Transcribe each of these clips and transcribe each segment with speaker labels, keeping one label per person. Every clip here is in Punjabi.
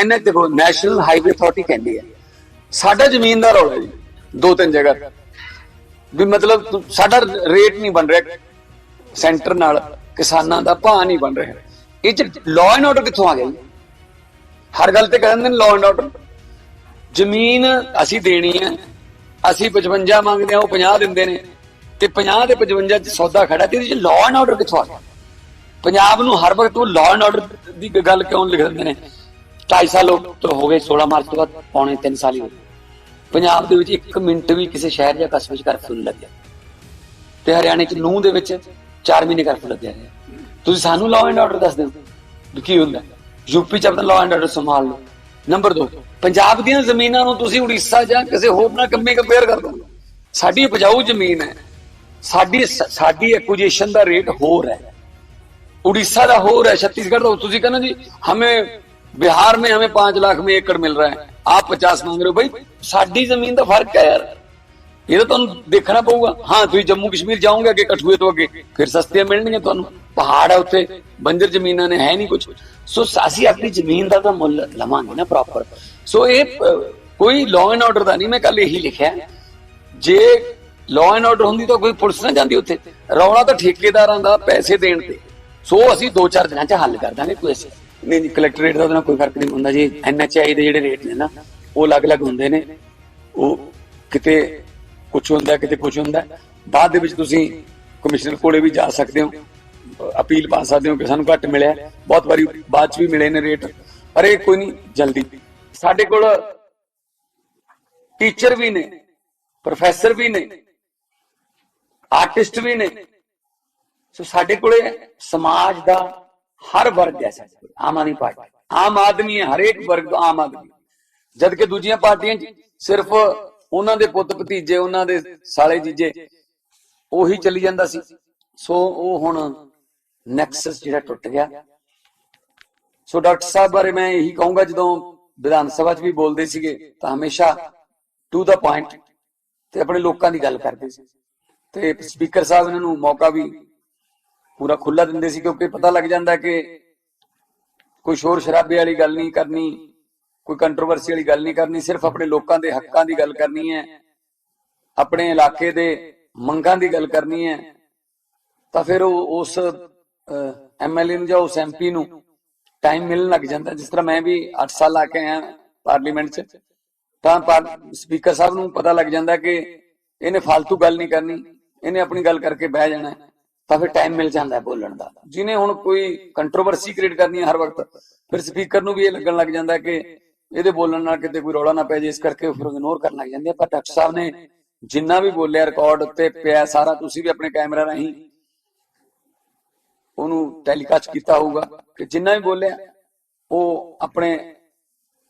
Speaker 1: ਐਨਐਚ ਦੇਖੋ ਨੈਸ਼ਨਲ ਹਾਈਵੇ ਅਥਾਰਟੀ ਕਹਿੰਦੀ ਹੈ। ਸਾਡਾ ਜ਼ਮੀਨ ਦਾ ਰੌਲਾ ਜੀ, ਦੋ ਤਿੰਨ ਜਗ੍ਹਾ। ਵੀ ਮਤਲਬ ਸਾਡਾ ਰੇਟ ਨਹੀਂ ਬਣ ਰਿਹਾ। ਸੈਂਟਰ ਨਾਲ ਕਿਸਾਨਾਂ ਦਾ ਭਾਅ ਨਹੀਂ ਬਣ ਰਿਹਾ। ਇਹ ਚ ਲਾਅ ਐਂਡ ਆਰਡਰ ਕਿੱਥੋਂ ਆ ਗਿਆ ਜੀ? ਹਰ ਗੱਲ ਤੇ ਕਹਿੰਦੇ ਨੇ ਲਾਅ ਐਂਡ ਆਰਡਰ ਜ਼ਮੀਨ ਅਸੀਂ ਦੇਣੀ ਹੈ, ਅਸੀਂ 55 ਮੰਗਦੇ ਆ ਉਹ 50 ਦਿੰਦੇ ਨੇ। ਤੇ 50 ਤੇ 55 ਚ ਸੌਦਾ ਖੜਾ, ਤੇ ਇਹਦੇ ਚ ਲਾਅ ਐਂਡ ਆਰਡਰ ਕਿੱਥੋਂ ਆ ਗਿਆ? ਪੰਜਾਬ ਨੂੰ ਹਰ ਵਕਤ ਉਹ ਲਾਅ ਐਂਡ ਆਰਡਰ ਦੀ ਗੱਲ ਕਿਉਂ ਲਿਖ ਦਿੰਦੇ ਨੇ? ਢਾਈ ਸਾਲ ਤੋਂ ਹੋ ਗਏ 16 ਮਾਰਚ ਤੋਂ ਬਾਅਦ, ਪੌਣੇ 3 ਸਾਲ ਹੀ ਹੋ ਗਏ। ਪੰਜਾਬ ਦੇ ਵਿੱਚ ਇੱਕ ਮਿੰਟ ਵੀ ਕਿਸੇ ਸ਼ਹਿਰ ਜਾਂ ਕਸਬੇ 'ਚ ਕਰਫਿਊ ਨਹੀਂ ਲੱਗਿਆ। ਤੇ ਹਰਿਆਣੇ 'ਚ ਨੂਹ ਦੇ ਵਿੱਚ 4 ਮਹੀਨੇ ਕਰਫਿਊ ਲੱਗਿਆ। ਹੈ ਤੁਸੀਂ ਸਾਨੂੰ ਲਾਅ ਐਂਡ ਆਰਡਰ ਦੱਸ ਦਿਓ ਕੀ ਹੁੰਦਾ। ਯੂਪੀ 'ਚ ਆਪਣਾ ਲਾਅ ਐਂਡ ਆਰਡਰ ਸੰਭਾਲ ਲਓ। ਨੰਬਰ 2 ਪੰਜਾਬ ਦੀਆਂ ਜ਼ਮੀਨਾਂ ਨੂੰ ਤੁਸੀਂ ਉੜੀਸਾ ਜਾਂ ਕਿਸੇ ਹੋਰ ਨਾਲ ਕੰਮੇ ਕੰਪੇਅਰ ਕਰ ਦੋ ਸਾਡੀ ਉਪਜਾਊ ਜ਼ਮੀਨ ਹੈ। ਸਾਡੀ ਸਾਡੀ ਐਕੁਜੀਸ਼ਨ ਦਾ ਰੇਟ ਹੋਰ ਹੈ। ਉੜੀਸਾ ਦਾ ਹੋਰ ਹੈ, ਛੱਤੀਸਗੜ੍ਹ ਦਾ ਤੁਸੀਂ ਕਹਿੰਦੇ ਜੀ, ਹਮੇ बिहार में हमें पांच लाख में एकड़ मिल रहा है आप पचास मांग रहे हो भाई साडी जमीन का फर्क है यार ਇਹ ਤਾਂ ਤੁਹਾਨੂੰ ਦੇਖਣਾ ਪਊਗਾ ਹਾਂ ਤੁਸੀਂ ਜੰਮੂ ਕਸ਼ਮੀਰ ਜਾਓਗੇ ਅੱਗੇ ਕਠੂਏ ਤੋਂ ਅੱਗੇ ਫਿਰ ਸਸਤੀਆਂ ਮਿਲਣਗੀਆਂ ਤੁਹਾਨੂੰ ਪਹਾੜ ਹੈ ਉੱਥੇ ਬੰਜਰ ਜ਼ਮੀਨਾਂ ਨੇ ਹੈ ਨਹੀਂ ਕੁਝ ਸੋ ਅਸੀਂ ਆਪਣੀ ਜ਼ਮੀਨ ਦਾ ਤਾਂ ਮੁੱਲ ਲਵਾਂਗੇ ਨਾ ਪ੍ਰੋਪਰ ਸੋ ਇਹ ਅਹ, ਕੋਈ ਲਾਅ ਐਂਡ ਆਰਡਰ ਦਾ ਨਹੀਂ ਮੈਂ ਕੱਲ ਇਹੀ ਲਿਖਿਆ ਜੇ ਲਾਅ ਐਂਡ ਆਰਡਰ ਹੁੰਦੀ ਤਾਂ ਕੋਈ ਪੁਲਿਸ ਨਾ ਜਾਂਦੀ ਉੱਥੇ ਰੌਲਾ ਤਾਂ ਠੇਕੇਦਾਰਾਂ ਦਾ ਪੈਸੇ ਦੇਣ ਤੇ ਸੋ ਅਸੀਂ 2-4 ਦਿਨਾਂ 'ਚ ਹੱਲ ਕਰ ਦਾਂਗੇ ਕੋਈ ਐਸੀ ਨਹੀਂ ਨਹੀਂ ਕਲੈਕਟਰੇਟ ਦਾ ਉਹਦੇ ਨਾਲ ਕੋਈ ਫ਼ਰਕ ਨਹੀਂ ਹੁੰਦਾ ਜੀ। ਐਨਐਚਆਈ ਦੇ ਜਿਹੜੇ ਰੇਟ ਨੇ ਨਾ, ਉਹ ਅਲੱਗ-ਅਲੱਗ ਹੁੰਦੇ ਨੇ। ਉਹ ਕਿਤੇ ਕੁਝ ਹੁੰਦਾ, ਕਿਤੇ ਕੁਝ ਹੁੰਦਾ। ਬਾਅਦ ਦੇ ਵਿੱਚ ਤੁਸੀਂ ਕਮਿਸ਼ਨਰ ਕੋਲੇ ਵੀ ਜਾ ਸਕਦੇ ਹੋ। ਅਪੀਲ ਪਾ ਸਕਦੇ ਹੋ ਕਿ ਸਾਨੂੰ ਘੱਟ ਮਿਲਿਆ। ਬਹੁਤ ਵਾਰੀ ਬਾਅਦ ਚ ਵੀ ਮਿਲੇ ਨੇ ਰੇਟ ਪਰ ਇਹ ਕੋਈ ਨਹੀਂ, ਜਲਦੀ। ਸਾਡੇ ਕੋਲ ਟੀਚਰ ਵੀ ਨੇ ਪ੍ਰੋਫੈਸਰ ਵੀ ਨੇ ਆਰਟਿਸਟ ਵੀ ਨੇ। ਸੋ ਸਾਡੇ ਕੋਲੇ ਸਮਾਜ ਦਾ ਹਰ ਵਰਗ ਹੈ, ਆਮ ਆਦਮੀ ਪਾਰਟੀ। ਆਮ ਆਦਮੀ ਹੈ, ਹਰੇਕ ਵਰਗ ਆਮ ਆਦਮੀ। ਜਦ ਕਿ ਦੂਜੀਆਂ ਪਾਰਟੀਆਂ ਸਿਰਫ ਉਹਨਾਂ ਦੇ ਪੁੱਤ ਭਤੀਜੇ, ਉਹਨਾਂ ਦੇ ਸਾਲੇ ਜੀਜੇ, ਉਹੀ ਚੱਲੀ ਜਾਂਦਾ ਸੀ। ਸੋ ਉਹ ਹੁਣ ਨੈਕਸਸ ਜਿਹੜਾ ਟੁੱਟ ਗਿਆ। ਸੋ ਡਾਕਟਰ ਸਾਹਿਬ ਬਾਰੇ ਮੈਂ ਇਹੀ ਕਹੂੰਗਾ, ਜਦੋਂ ਵਿਧਾਨ ਸਭਾ 'ਚ ਵੀ ਬੋਲਦੇ ਸੀਗੇ, ਤਾਂ ਹਮੇਸ਼ਾ ਟੂ ਦਾ ਪੁਆਇੰਟ ਤੇ ਆਪਣੇ ਲੋਕਾਂ ਦੀ ਗੱਲ ਕਰਦੇ ਸੀ। ਤੇ ਸਪੀਕਰ ਸਾਹਿਬ ਇਹਨਾਂ ਨੂੰ ਮੌਕਾ ਵੀ ਪੂਰਾ ਖੁੱਲਾ ਦਿੰਦੇ ਸੀ ਕਿਉਂਕਿ ਪਤਾ ਲੱਗ ਜਾਂਦਾ ਕਿ ਕੋਈ ਸ਼ੋਰ ਸ਼ਰਾਬੇ ਵਾਲੀ ਗੱਲ ਨਹੀਂ ਕਰਨੀ, ਕੋਈ ਕੰਟਰੋਵਰਸੀ ਵਾਲੀ ਗੱਲ ਨਹੀਂ ਕਰਨੀ, ਸਿਰਫ ਆਪਣੇ ਲੋਕਾਂ ਦੇ ਹੱਕਾਂ ਦੀ ਗੱਲ ਕਰਨੀ ਹੈ, ਆਪਣੇ ਇਲਾਕੇ ਦੇ ਮੰਗਾਂ ਦੀ ਗੱਲ ਕਰਨੀ ਹੈ, ਤਾਂ ਫਿਰ ਉਹ ਉਸ ਐਮਐਲਏ ਨੂੰ ਜਾਂ ਉਸ ਐਮਪੀ ਨੂੰ ਟਾਈਮ ਮਿਲਣ ਲੱਗ ਜਾਂਦਾ। ਜਿਸ ਤਰ੍ਹਾਂ ਮੈਂ ਵੀ 8 ਸਾਲ ਲਾ ਕੇ ਆਇਆ ਪਾਰਲੀਮੈਂਟ 'ਚ, ਤਾਂ ਸਪੀਕਰ ਸਾਹਿਬ ਨੂੰ ਪਤਾ ਲੱਗ ਜਾਂਦਾ ਕਿ ਇਹਨੇ ਫालतू ਗੱਲ ਨਹੀਂ ਕਰਨੀ, ਇਹਨੇ ਆਪਣੀ ਗੱਲ ਕਰਕੇ ਬਹਿ ਜਾਣਾ ਤਾਂ ਫਿਰ ਟਾਈਮ ਮਿਲ ਜਾਂਦਾ ਹੈ ਬੋਲਣ ਦਾ। ਜਿਹਨੇ ਹੁਣ ਕੋਈ ਕੰਟਰੋਵਰਸੀ ਕ੍ਰੀਏਟ ਕਰਨੀ ਹੈ ਹਰ ਵਕਤ, ਫਿਰ ਸਪੀਕਰ ਨੂੰ ਵੀ ਇਹ ਲੱਗਣ ਲੱਗ ਜਾਂਦਾ ਕਿ ਇਹਦੇ ਬੋਲਣ ਨਾਲ ਕਿਤੇ ਕੋਈ ਰੌਲਾ ਨਾ ਪੈ ਜੇ, ਇਸ ਕਰਕੇ ਫਿਰ ਇਗਨੋਰ ਕਰਨ ਲੱਗ ਜਾਂਦੇ ਆ। ਪਰ ਡਾਕਟਰ ਸਾਹਿਬ ਨੇ ਜਿੰਨਾ ਵੀ ਬੋਲਿਆ ਰਿਕਾਰਡ ਉੱਤੇ ਪਿਆ ਸਾਰਾ ਤੁਸੀਂ ਵੀ ਆਪਣੇ ਕੈਮਰਾ ਰਾਹੀਂ ਉਹਨੂੰ ਟੈਲੀਕਾਸਟ ਕੀਤਾ ਹੋਊਗਾ ਕਿ ਜਿੰਨਾ ਵੀ ਬੋਲਿਆ, ਉਹ ਆਪਣੇ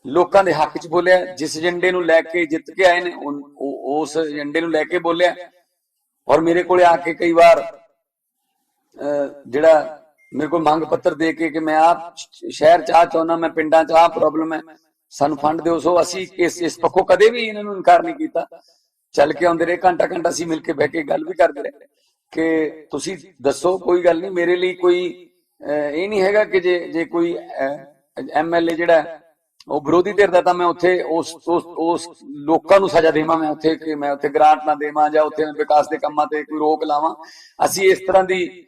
Speaker 1: ਲੋਕਾਂ ਦੇ ਹੱਕ 'ਚ ਬੋਲਿਆ, ਜਿਸ ਏਜੰਡੇ ਨੂੰ ਲੈ ਕੇ ਜਿੱਤ ਕੇ ਆਏ ਨੇ ਉਹ- ਉਸ ਏਜੰਡੇ ਨੂੰ ਲੈ ਕੇ ਬੋਲਿਆ। ਔਰ ਮੇਰੇ ਕੋਲੇ ਆ ਕੇ ਕਈ ਵਾਰ ਜਿਹੜਾ ਮੇਰੇ ਕੋਲ ਮੰਗ ਪੱਤਰ ਦੇ ਕੇ ਕਿ ਮੈਂ ਆਪ ਸ਼ਹਿਰ ਚ ਆ ਚਾਹੁੰਦਾ, ਮੈਂ ਪਿੰਡਾਂ ਚ ਆ ਪ੍ਰੋਬਲਮ ਹੈ, ਸਾਨੂੰ ਫੰਡ ਦਿਓ। ਸੋ ਅਸੀਂ ਇਸ ਇਸ ਪੱਖੋਂ ਕਦੇ ਵੀ ਇਹਨਾਂ ਨੂੰ ਇਨਕਾਰ ਨਹੀਂ ਕੀਤਾ। ਚੱਲ ਕੇ ਆਉਂਦੇ ਰਹੇ ਘੰਟਾ ਘੰਟਾ ਅਸੀਂ ਮਿਲ ਕੇ ਬਹਿ ਕੇ ਗੱਲ ਵੀ ਕਰਦੇ ਰਹੇ ਕਿ ਤੁਸੀਂ ਦੱਸੋ, ਕੋਈ ਗੱਲ ਨਹੀਂ, ਮੇਰੇ ਲਈ ਕੋਈ ਇਹ ਨਹੀਂ ਹੈਗਾ ਕਿ ਜੇ ਜੇ ਕੋਈ ਐਮਐਲਏ ਜਿਹੜਾ ਉਹ ਵਿਰੋਧੀ ਧਿਰ ਦਾ, ਤਾਂ ਮੈਂ ਉੱਥੇ ਉਸ ਉਸ ਉਸ ਲੋਕਾਂ ਨੂੰ ਸਜ਼ਾ ਦੇਵਾਂ, ਮੈਂ ਉੱਥੇ ਕਿ ਮੈਂ ਉੱਥੇ ਗ੍ਰਾਂਟ ਨਾ ਦੇਵਾਂ ਜਾਂ ਉੱਥੇ ਵਿਕਾਸ ਦੇ ਕੰਮਾਂ ਤੇ ਕੋਈ ਰੋਕ ਲਾਵਾਂ। ਅਸੀਂ ਇਸ ਤਰ੍ਹਾਂ ਦੀ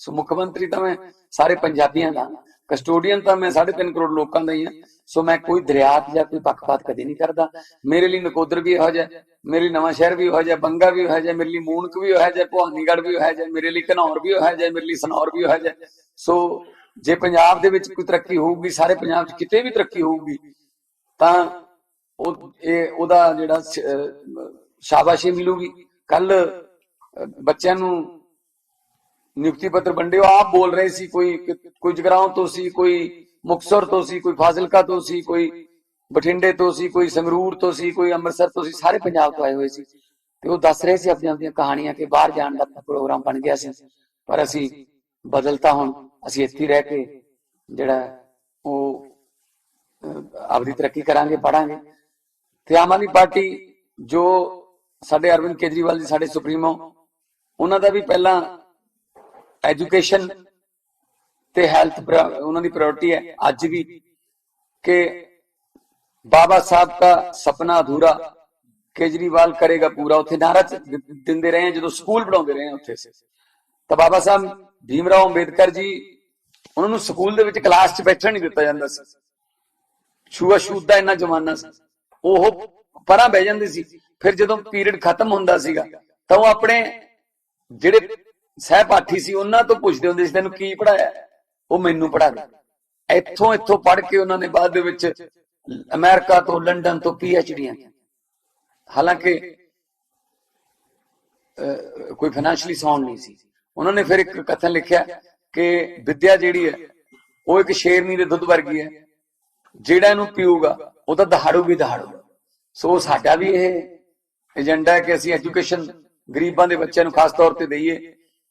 Speaker 1: ਸੋ ਮੁੱਖ ਮੰਤਰੀ ਤਾਂ ਮੈਂ ਸਾਰੇ ਪੰਜਾਬੀਆਂ ਦਾ ਕਸਟੋਡੀਅਨ ਤਾਂ ਮੈਂ 3.5 ਕਰੋੜ ਲੋਕਾਂ ਦਾ ਹੀ ਹਾਂ। ਸੋ ਮੈਂ ਕੋਈ ਦਰਿਆਤ ਜਾਂ ਕੋਈ ਪੱਖਪਾਤ ਕਦੇ ਨਹੀਂ ਕਰਦਾ। ਮੇਰੇ ਲਈ ਨਕੋਦਰ ਵੀ ਇਹੋ ਜਿਹਾ ਮੇਰੇ ਲਈ ਨਵਾਂ ਸ਼ਹਿਰ ਵੀ ਇਹੋ ਜਿਹਾ ਬੰਗਾ ਵੀ ਇਹੋ ਜਿਹਾ ਮੇਰੇ ਲਈ ਮੂਨਕ ਵੀ ਇਹੋ ਜਿਹਾ ਭਵਾਨੀਗੜ੍ਹ ਵੀ ਇਹੋ ਜਿਹਾ ਮੇਰੇ ਲਈ ਘਨੌਰ ਵੀ ਇਹੋ ਜਿਹਾ ਮੇਰੇ ਲਈ ਸਨੌਰ ਵੀ ਇਹੋ ਜਿਹਾ ਸੋ ਜੇ ਪੰਜਾਬ ਦੇ ਵਿੱਚ ਕੋਈ ਤਰੱਕੀ ਹੋਊਗੀ, ਸਾਰੇ ਪੰਜਾਬ 'ਚ ਕਿਤੇ ਵੀ ਤਰੱਕੀ ਹੋਊਗੀ, ਤਾਂ ਉਹ, ਇਹ ਉਹਦਾ ਜਿਹੜਾ ਸ਼ਾਬਾਸ਼ੀ ਮਿਲੂਗੀ। ਕੱਲ ਬੱਚਿਆਂ ਨੂੰ ਨਿਯੁਕਤੀ ਪੱਤਰ ਵੰਡੇ ਉਹ ਆਪ ਬੋਲ ਰਹੇ ਸੀ ਕੋਈ ਕੋਈ ਜਗਰਾਉਂ ਤੋਂ ਸੀ ਕੋਈ ਮੁਕਤਸਰ ਤੋਂ ਸੀ ਕੋਈ ਫਾਜ਼ਿਲਕਾ ਤੋਂ ਸੀ ਕੋਈ ਬਠਿੰਡੇ ਤੋਂ ਸੀ ਕੋਈ ਸੰਗਰੂਰ ਤੋਂ ਸੀ ਕੋਈ ਅੰਮ੍ਰਿਤਸਰ ਤੋਂ ਸੀ ਸਾਰੇ ਪੰਜਾਬ ਤੋਂ ਆਏ ਹੋਏ ਸੀ। ਤੇ ਉਹ ਦੱਸ ਰਹੇ ਸੀ ਆਪਣੀਆਂ ਆਪਣੀਆਂ ਕਹਾਣੀਆਂ ਕਿ ਬਾਹਰ ਜਾਣ ਦਾ ਪ੍ਰੋਗਰਾਮ ਬਣ ਗਿਆ ਸੀ। ਪਰ ਅਸੀਂ ਬਦਲਤਾ ਹੁਣ ਅਸੀਂ ਇੱਥੇ ਰਹਿ ਕੇ ਜਿਹੜਾ ਉਹ ਅਹ, ਆਪਦੀ ਤਰੱਕੀ ਕਰਾਂਗੇ ਪੜਾਂਗੇ ਤੇ ਆਮ ਆਦਮੀ ਪਾਰਟੀ ਜੋ ਸਾਡੇ ਅਰਵਿੰਦ ਕੇਜਰੀਵਾਲ ਜੀ ਸਾਡੇ ਸੁਪਰੀਮੋ ਉਹਨਾਂ ਦਾ ਵੀ ਪਹਿਲਾਂ ਐਜੂਕੇਸ਼ਨ ਤੇ ਹੈਲਥ ਉਹਨਾਂ ਦੀ ਪ੍ਰਾਇੋਰਟੀ ਹੈ। ਅੱਜ ਵੀ ਕਿ ਬਾਬਾ ਸਾਹਿਬ ਦਾ ਸੁਪਨਾ ਅਧੂਰਾ ਕੇਜਰੀਵਾਲ ਕਰੇਗਾ ਪੂਰਾ। ਉੱਥੇ ਨਾਰਾ ਦਿੰਦੇ ਰਹੇ ਜਦੋਂ ਸਕੂਲ ਪੜਾਉਂਦੇ ਰਹੇ ਉੱਥੇ। ਤਾਂ ਬਾਬਾ ਸਾਹਿਬ ਭੀਮਰਾਓ ਅੰਬੇਦਕਰ ਜੀ, ਉਹਨਾਂ ਨੂੰ ਸਕੂਲ ਦੇ ਵਿੱਚ ਕਲਾਸ 'ਚ ਬੈਠਣ ਨਹੀਂ ਦਿੱਤਾ ਜਾਂਦਾ ਸੀ। ਛੂਆ ਛੂਤ ਦਾ ਇੰਨਾ ਜ਼ਮਾਨਾ ਸੀ। ਉਹ ਪਰਾਂ ਬਹਿ ਜਾਂਦੇ ਸੀ। ਫਿਰ ਜਦੋਂ ਪੀਰੀਅਡ ਖਤਮ ਹੁੰਦਾ ਸੀਗਾ, ਤਾਂ ਉਹ ਆਪਣੇ ਜਿਹੜੇ ਸਹਿਪਾਠੀ ਸੀ, ਉਹਨਾਂ ਤੋਂ ਪੁੱਛਦੇ ਹੁੰਦੇ ਸੀ, ਤੈਨੂੰ ਕੀ ਪੜਾਇਆ ਉਹ ਮੈਨੂੰ ਪੜਾ ਦੇ। ਇੱਥੋਂ ਇੱਥੋਂ ਪੜ੍ਹ ਕੇ ਉਹਨਾਂ ਨੇ ਬਾਅਦ ਦੇ ਵਿੱਚ ਅਮਰੀਕਾ ਤੋਂ ਲੰਡਨ ਤੋਂ ਪੀਐਚਡੀਆਂ ਹਾਲਾਂਕਿ ਕੋਈ ਫਾਈਨੈਂਸ਼ੀਅਲੀ ਸਾਊਂਡ ਨਹੀਂ ਸੀ। ਉਹਨਾਂ ਨੇ ਫਿਰ ਇੱਕ ਕਥਨ ਲਿਖਿਆ ਕਿ ਵਿਦਿਆ ਜਿਹੜੀ ਹੈ, ਉਹ ਇੱਕ ਸ਼ੇਰਨੀ ਦੇ ਦੁੱਧ ਵਰਗੀ ਹੈ। ਜਿਹੜਾ ਇਹਨੂੰ ਪੀਊਗਾ, ਉਹ ਤਾਂ ਦਹਾੜੂ ਵੀ ਦਹਾੜੂ। ਸੋ ਸਾਡਾ ਵੀ ਇਹ ਏਜੰਡਾ ਹੈ ਕਿ ਅਸੀਂ ਐਜੂਕੇਸ਼ਨ ਗਰੀਬਾਂ ਦੇ ਬੱਚਿਆਂ ਨੂੰ ਖਾਸ ਤੌਰ ਤੇ ਦਈਏ।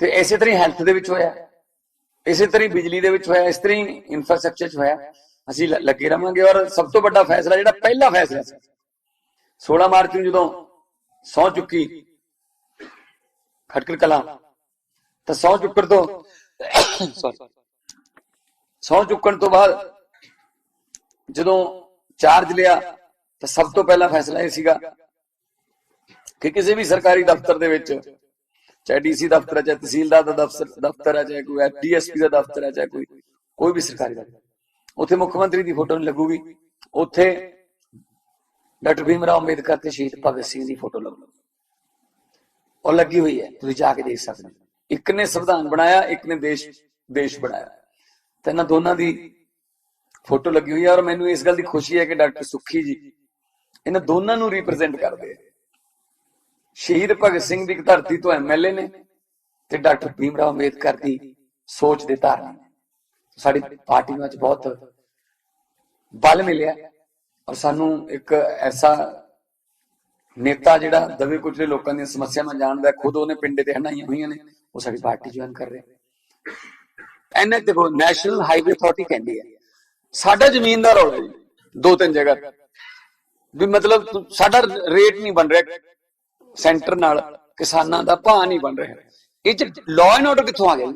Speaker 1: ਤੇ ਇਸੇ ਤਰ੍ਹਾਂ ਹੈਲਥ ਦੇ ਵਿੱਚ ਹੋਇਆ। ਇਸੇ ਤਰ੍ਹਾਂ ਬਿਜਲੀ ਦੇ ਵਿੱਚ ਹੋਇਆ ਇਸ ਤਰ੍ਹਾਂ ਹੀ ਇਨਫਰਾਸਟ੍ਰਕਚਰ 'ਚ ਹੋਇਆ। ਅਸੀਂ ਲੱਗੇ ਰਵਾਂਗੇ ਔਰ ਸਭ ਤੋਂ ਵੱਡਾ ਫੈਸਲਾ ਜਿਹੜਾ ਪਹਿਲਾ ਫੈਸਲਾ ਸੀ 16 ਮਾਰਚ ਨੂੰ ਜਦੋਂ ਸੌ ਚੁੱਕੀ ਖਟਕੜ ਕਲਾਂ ਤਾਂ ਸੌ ਚੁੱਕਣ ਤੋਂ sorry, ਸੌ ਚੁੱਕਣ ਤੋਂ ਬਾਅਦ ਜਦੋਂ ਚਾਰਜ ਲਿਆ ਤਾਂ ਸਭ ਤੋਂ ਪਹਿਲਾ ਫੈਸਲਾ ਇਹ ਸੀਗਾ ਕਿ ਕਿਸੇ ਵੀ ਸਰਕਾਰੀ ਦਫ਼ਤਰ ਦੇ ਵਿੱਚ ਚਾਹੇ ਡੀਸੀ ਦਫ਼ਤਰ ਹੈ ਚਾਹੇ ਤਹਿਸੀਲਦਾਰ ਦਾ ਦਫ਼ਤਰ ਦਫ਼ਤਰ ਹੈ ਚਾਹੇ ਕੋਈ ਡੀਐਸਪੀ ਦਾ ਦਫ਼ਤਰ ਹੈ ਚਾਹੇ ਕੋਈ ਕੋਈ ਵੀ ਸਰਕਾਰੀ ਦਫ਼ਤਰ। ਉੱਥੇ ਮੁੱਖ ਮੰਤਰੀ ਦੀ ਫੋਟੋ ਨਹੀਂ ਲੱਗੂਗੀ। ਉੱਥੇ ਡਾਕਟਰ ਭੀਮਰਾਓ ਅੰਬੇਦਕਰ ਤੇ ਸ਼ਹੀਦ ਭਗਤ ਸਿੰਘ ਦੀ ਫੋਟੋ ਲੱਗੂ। ਉਹ ਲੱਗੀ ਹੋਈ ਹੈ, ਤੁਸੀਂ ਜਾ ਕੇ ਦੇਖ ਸਕਦੇ ਹੋ। ਇੱਕ ਨੇ ਸੰਵਿਧਾਨ ਬਣਾਇਆ, ਇੱਕ ਨੇ ਦੇਸ਼ ਦੇਸ਼ ਬਣਾਇਆ। ਤੇ ਇਹਨਾਂ ਦੋਨਾਂ ਦੀ ਫੋਟੋ ਲੱਗੀ ਹੋਈ ਹੈ ਔਰ ਮੈਨੂੰ ਇਸ ਗੱਲ ਦੀ ਖੁਸ਼ੀ ਹੈ ਕਿ ਡਾਕਟਰ ਸੁੱਖੀ ਜੀ, ਇਹਨਾਂ ਦੋਨਾਂ ਨੂੰ ਰਿਪਰੈਜ਼ੈਂਟ ਕਰਦੇ ਆ। ਸ਼ਹੀਦ ਭਗਤ ਸਿੰਘ ਦੀ ਧਰਤੀ ਤੋਂ ਐਮਐਲਏ ਨੇ ਤੇ ਡਾਕਟਰ ਭੀਮ ਭੀਮਰਾਓ ਅੰਬੇਦਕਰ ਦੀ ਸੋਚ ਦੇ ਧਾਰਨੀ ਸਾਡੀ ਪਾਰਟੀ ਨੂੰ ਅੱਜ ਬਹੁਤ ਬਲ ਮਿਲਿਆ ਔਰ ਸਾਨੂੰ ਇੱਕ ਐਸਾ ਨੇਤਾ ਜਿਹੜਾ ਦਵੇ ਕੁਚਲੇ ਲੋਕਾਂ ਦੀਆਂ ਸਮੱਸਿਆਵਾਂ ਜਾਣਦਾ, ਖੁਦ ਉਹਨੇ ਪਿੰਡੇ ਤੇ ਹਨਾਈਆਂ ਹੋਈਆਂ ਨੇ, ਉਹ ਸਾਡੀ ਪਾਰਟੀ ਜੁਆਇਨ ਕਰ ਰਿਹਾ। ਐਨਐਚ ਦੇਖੋ, ਨੈਸ਼ਨਲ ਹਾਈਵੇ ਅਥਾਰਟੀ ਕਹਿੰਦੀ ਹੈ, ਸਾਡਾ ਜ਼ਮੀਨ ਦਾ ਰੌਲਾ ਜੀ, ਦੋ ਤਿੰਨ ਜਗ੍ਹਾ ਵੀ ਮਤਲਬ ਸਾਡਾ ਰੇਟ ਨਹੀਂ ਬਣ ਰਿਹਾ ਸੈਂਟਰ ਨਾਲ ਕਿਸਾਨਾਂ ਦਾ ਭਾਅ ਨਹੀਂ ਬਣ ਰਿਹਾ। ਇਹ ਚ ਲਾਅ ਐਂਡ ਆਰਡਰ ਕਿੱਥੋਂ ਆ ਗਿਆ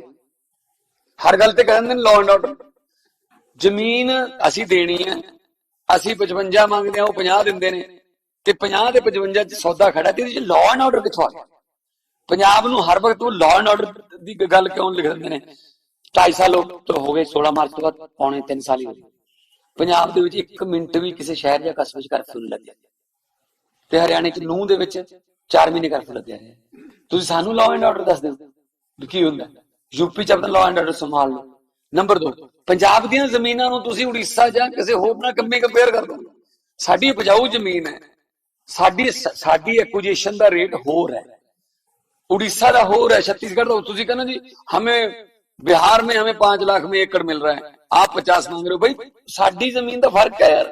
Speaker 1: ਹਰ ਗੱਲ ਤੇ ਕਹਿੰਦੇ ਨੇ ਲਾਅ ਐਂਡ ਆਰਡਰ ਜ਼ਮੀਨ ਅਸੀਂ ਦੇਣੀ ਹੈ, ਅਸੀਂ 55 ਮੰਗਦੇ ਆ ਉਹ 50 ਦਿੰਦੇ ਨੇ। ਤੇ 50 ਤੇ 55 ਚ ਸੌਦਾ ਖੜਾ ਤੇ ਇਹਦੇ ਚ ਲਾਅ ਐਂਡ ਆਰਡਰ ਕਿੱਥੋਂ ਆ ਗਿਆ? ਪੰਜਾਬ ਨੂੰ ਹਰ ਵਕਤ ਉਹ ਲਾਅ ਐਂਡ ਆਰਡਰ ਦੀ ਗੱਲ ਕਿਉਂ ਲਿਖ ਦਿੰਦੇ ਨੇ? 2.5 ਸਾਲ ਹੋ ਤੋਂ ਹੋ ਗਏ 16 ਮਾਰਚ ਤੋਂ ਬਾਅਦ ਪੌਣੇ 3 ਸਾਲ ਹੀ ਹੋ ਗਏ। ਪੰਜਾਬ ਦੇ ਵਿੱਚ 1 ਮਿੰਟ ਵੀ ਕਿਸੇ ਸ਼ਹਿਰ ਜਾਂ ਕਸਬੇ 'ਚ ਕਰਫਿਊ ਨਹੀਂ ਲੱਗਿਆ। ਤੇ ਹਰਿਆਣੇ 'ਚ ਨੂੰਹ ਦੇ ਵਿੱਚ 4 ਮਹੀਨੇ ਕਰਫਿਊ ਲੱਗਿਆ ਹੈ ਤੁਸੀਂ ਸਾਨੂੰ ਲਾਅ ਐਂਡ ਆਰਡਰ ਦੱਸ ਦਿਓ ਵੀ ਕੀ ਹੁੰਦਾ ਯੂਪੀ 'ਚ ਆਪਣਾ ਲਾਅ ਐਂਡ ਆਰਡਰ ਸੰਭਾਲ ਲਓ ਨੰਬਰ 2 ਪੰਜਾਬ ਦੀਆਂ ਜ਼ਮੀਨਾਂ ਨੂੰ ਤੁਸੀਂ ਉੜੀਸਾ ਜਾਂ ਕਿਸੇ ਹੋਰ ਨਾਲ ਕੰਮੇ ਕੰਪੇਅਰ ਕਰ ਦੋ ਸਾਡੀ ਉਪਜਾਊ ਜ਼ਮੀਨ ਹੈ ਸਾਡੀ ਸਾਡੀ ਐਕੁਜੀਸ਼ਨ ਦਾ ਰੇਟ ਹੋਰ ਹੈ उड़ीसा का हो रहा है छत्तीसगढ़ का तुझी कहना जी हमें बिहार में हमें पांच लाख में एकड़ मिल रहा है आप पचास मांग रहे हो भाई साडी जमीन का फर्क है यार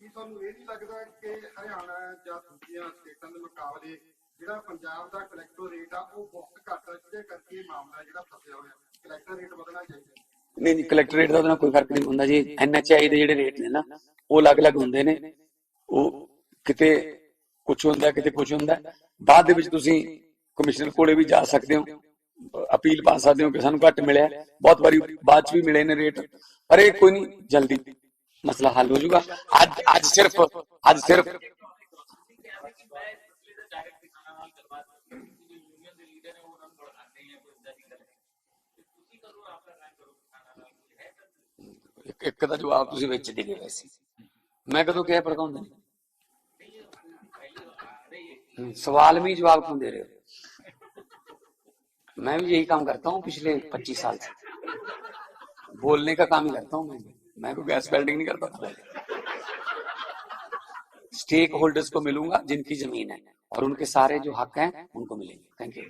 Speaker 2: ਕੀ ਤੁਹਾਨੂੰ ਇਹ ਨਹੀਂ ਲੱਗਦਾ ਕਿ ਹਰਿਆਣਾ ਜਾਂ ਦੂਜੀਆਂ ਸਟੇਟਾਂ ਦੇ ਮੁਕਾਬਲੇ ਜਿਹੜਾ ਪੰਜਾਬ ਦਾ ਕਲੈਕਟਰ ਰੇਟ ਆ, ਉਹ ਬਹੁਤ ਘੱਟ ਹੈ ਜਿਹਦੇ ਕਰਕੇ ਮਾਮਲਾ ਜਿਹੜਾ ਫਸਿਆ ਹੋਇਆ। ਕਲੈਕਟਰ ਰੇਟ ਵਧਣਾ ਚਾਹੀਦਾ।
Speaker 1: ਨਹੀਂ ਨਹੀਂ ਕਲੈਕਟਰੇਟ ਦਾ ਉਹਦੇ ਨਾਲ ਕੋਈ ਫ਼ਰਕ ਨਹੀਂ ਹੁੰਦਾ ਜੀ। ਐਨਐਚਆਈ ਦੇ ਜਿਹੜੇ ਰੇਟ ਨੇ ਨਾ, ਉਹ ਅਲੱਗ-ਅਲੱਗ ਹੁੰਦੇ ਨੇ। ਉਹ ਕਿਤੇ ਕੁਝ ਹੁੰਦਾ, ਕਿਤੇ ਕੁਝ ਹੁੰਦਾ। ਬਾਅਦ ਦੇ ਵਿੱਚ ਤੁਸੀਂ ਕਮਿਸ਼ਨਰ ਕੋਲੇ ਵੀ ਜਾ ਸਕਦੇ ਹੋ। ਅਪੀਲ ਪਾ ਸਕਦੇ ਹੋ ਕਿ ਸਾਨੂੰ ਘੱਟ ਮਿਲਿਆ। ਬਹੁਤ ਵਾਰੀ ਬਾਅਦ ਚ ਵੀ ਮਿਲੇ ਨੇ ਰੇਟ ਪਰ ਇਹ ਕੋਈ ਨਹੀਂ, ਜਲਦੀ। ਮਸਲਾ ਹੱਲ ਹੋ ਜਾਊਗਾ ਅੱਜ ਅੱਜ ਸਿਰਫ ਅੱਜ ਸਿਰਫ ਇੱਕ ਇੱਕ ਦਾ ਜਵਾਬ ਤੁਸੀਂ ਵਿੱਚ ਦੇ ਗਏ ਵੈਸੇ ਮੈਂ ਕਦੋਂ ਕਿਹਾ ਭੜਕਾਉਂਦੇ ਨੇ हम्म, सवाल में ही जवाब क्यों दे रहे हो मैं भी यही काम करता हूँ पिछले 25 साल से बोलने का काम ही करता हूँ मैं मैं कोई गैस वेल्डिंग नहीं करता था स्टेक होल्डर्स को मिलूंगा जिनकी जमीन है और उनके सारे जो हक हैं उनको मिलेंगे थैंक यू